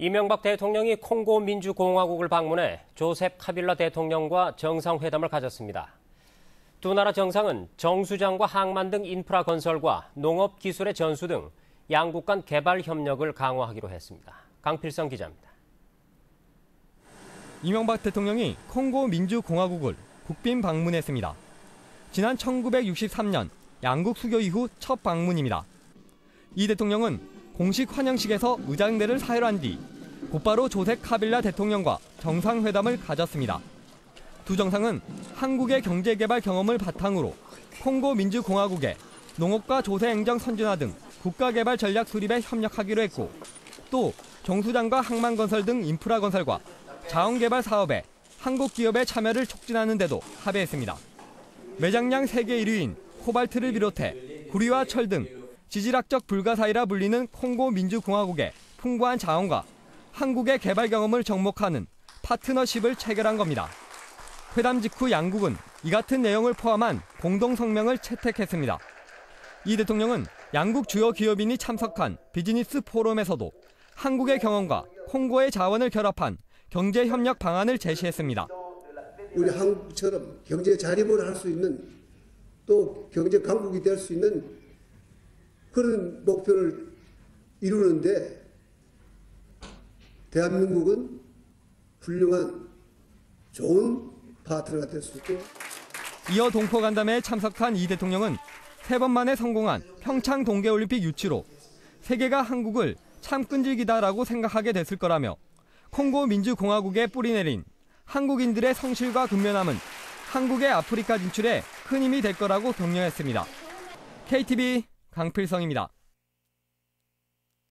이명박 대통령이 콩고 민주공화국을 방문해 조셉 카빌라 대통령과 정상회담을 가졌습니다. 두 나라 정상은 정수장과 항만 등 인프라 건설과 농업 기술의 전수 등 양국 간 개발 협력을 강화하기로 했습니다. 강필성 기자입니다. 이명박 대통령이 콩고 민주공화국을 국빈 방문했습니다. 지난 1963년 양국 수교 이후 첫 방문입니다. 이 대통령은 공식 환영식에서 의장대를 사열한 뒤 곧바로 조셉 카빌라 대통령과 정상회담을 가졌습니다. 두 정상은 한국의 경제개발 경험을 바탕으로 콩고 민주공화국의 농업과 조세 행정 선진화 등 국가개발 전략 수립에 협력하기로 했고 또 정수장과 항만건설 등 인프라 건설과 자원개발 사업에 한국 기업의 참여를 촉진하는 데도 합의했습니다. 매장량 세계 1위인 코발트를 비롯해 구리와 철 등 지질학적 불가사의라 불리는 콩고 민주공화국의 풍부한 자원과 한국의 개발 경험을 접목하는 파트너십을 체결한 겁니다. 회담 직후 양국은 이 같은 내용을 포함한 공동 성명을 채택했습니다. 이 대통령은 양국 주요 기업인이 참석한 비즈니스 포럼에서도 한국의 경험과 콩고의 자원을 결합한 경제 협력 방안을 제시했습니다. 우리 한국처럼 경제 자립을 할 수 있는 또 경제 강국이 될 수 있는 그런 목표를 이루는데 대한민국은 훌륭한 좋은 파트너가 될 수 있고 이어 동포 간담회에 참석한 이 대통령은 세 번 만에 성공한 평창 동계올림픽 유치로 세계가 한국을 참 끈질기다라고 생각하게 됐을 거라며 콩고 민주공화국에 뿌리내린 한국인들의 성실과 근면함은 한국의 아프리카 진출에 큰 힘이 될 거라고 격려했습니다. KTV 강필성입니다.